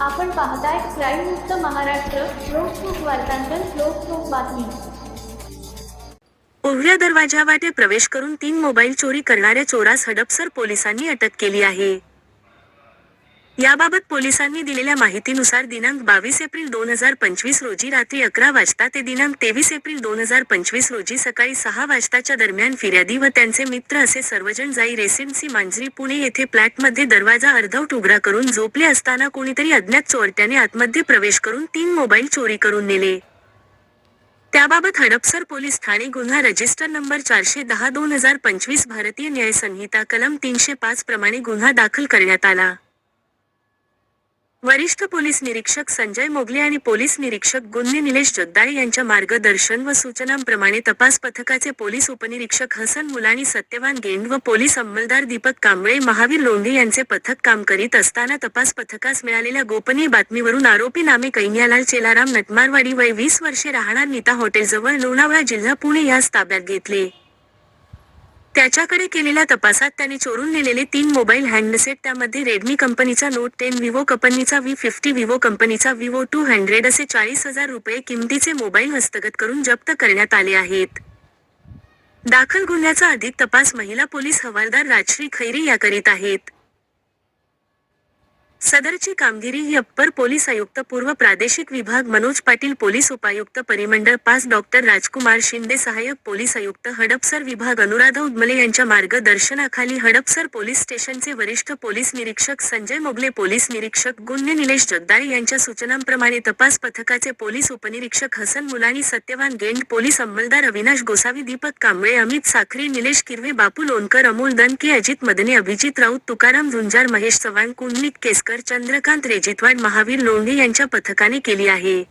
आपण पाहताय क्राईम मुक्त महाराष्ट्र लोकसुख वार्तांकन लोकसुख बातमी. उघड्या दरवाजावाटे प्रवेश करून तीन मोबाईल चोरी करणाऱ्या चोरास हडपसर पोलिसांनी अटक केली आहे. याबाबत पोलिसांनी दिलेल्या माहितीनुसार दिनांक बावीस एप्रिल दोन हजार पंचवीस रोजी रात्री अकरा वाजता ते दिनांक तेवीस एप्रिल दोन हजार पंचवीस रोजी सकाळी सहा वाजताच्या दरम्यान फिर्यादी व त्यांचे मित्र असे सर्वजण जाई रेसिडेन्सी मांजरी पुणे येथे फ्लॅटमध्ये दरवाजा अर्धवट उघडा करून झोपले असताना कोणीतरी अज्ञात चोरट्याने आतमध्ये प्रवेश करून तीन मोबाईल चोरी करून नेले. त्याबाबत हडपसर पोलीस ठाणे गुन्हा रजिस्टर नंबर चारशे दहा दोन हजार पंचवीस भारतीय न्याय संहिता कलम तीनशे पाच प्रमाणे गुन्हा दाखल करण्यात आला. वरिष्ठ पोलीस निरीक्षक संजय मोगले आणि पोलीस निरीक्षक गुन्हे निलेश जगदाळे यांच्या मार्गदर्शन व सूचनांप्रमाणे तपास पथकाचे पोलीस उपनिरीक्षक हसन मुलाणी सत्यवान गेंड व पोलीस अंमलदार दीपक कांबळे महावीर लोंढे यांचे पथक काम करीत असताना तपास पथकास मिळालेल्या गोपनीय बातमीवरून आरोपी नामे कैन्यालाल चेलाराम नटमारवाडी वय वीस वर्षे राहणार नीता हॉटेलजवळ लोणावळा जिल्हा पुणे यास ताब्यात घेतले. त्याच्याकडे केलेल्या तपासात त्याने चोरून नेलेले तीन मोबाईल हँडसेट त्यामध्ये रेडमी कंपनीचा नोट टेन विवो कंपनीचा व्ही फिफ्टी विवो कंपनीचा विवो टू हंड्रेड असे चाळीस हजार रुपये किमतीचे मोबाईल हस्तगत करून जप्त करण्यात आले आहेत. दाखल गुन्ह्याचा अधिक तपास महिला पोलीस हवालदार राजश्री खैरे या करीत आहेत. सदरची कामगिरी ही अप्पर पोलीस आयुक्त पूर्व प्रादेशिक विभाग मनोज पाटील पोलीस उपायुक्त परिमंडळ पाच डॉक्टर राजकुमार शिंदे सहाय्यक पोलीस आयुक्त हडपसर विभाग अनुराधा उदमले यांच्या मार्गदर्शनाखाली हडपसर पोलीस स्टेशनचे वरिष्ठ पोलीस निरीक्षक संजय मोगले पोलीस निरीक्षक गुन्हे निलेश जगदाळे यांच्या सूचनांप्रमाणे तपास पथकाचे पोलीस उपनिरीक्षक हसन मुलानी सत्यवान गेंड पोलीस अंमलदार अविनाश गोसावी दीपक कांबळे अमित साखरे निलेश किरवे बापू लोणकर अमोल दनके अजित मदने अभिजित राऊत तुकाराम झुंजार महेश चव्हाण कुंडलिक केसकर चंद्रकांत रेजेतवाड महावीर लोंढे यांच्या पथकाने केली आहे.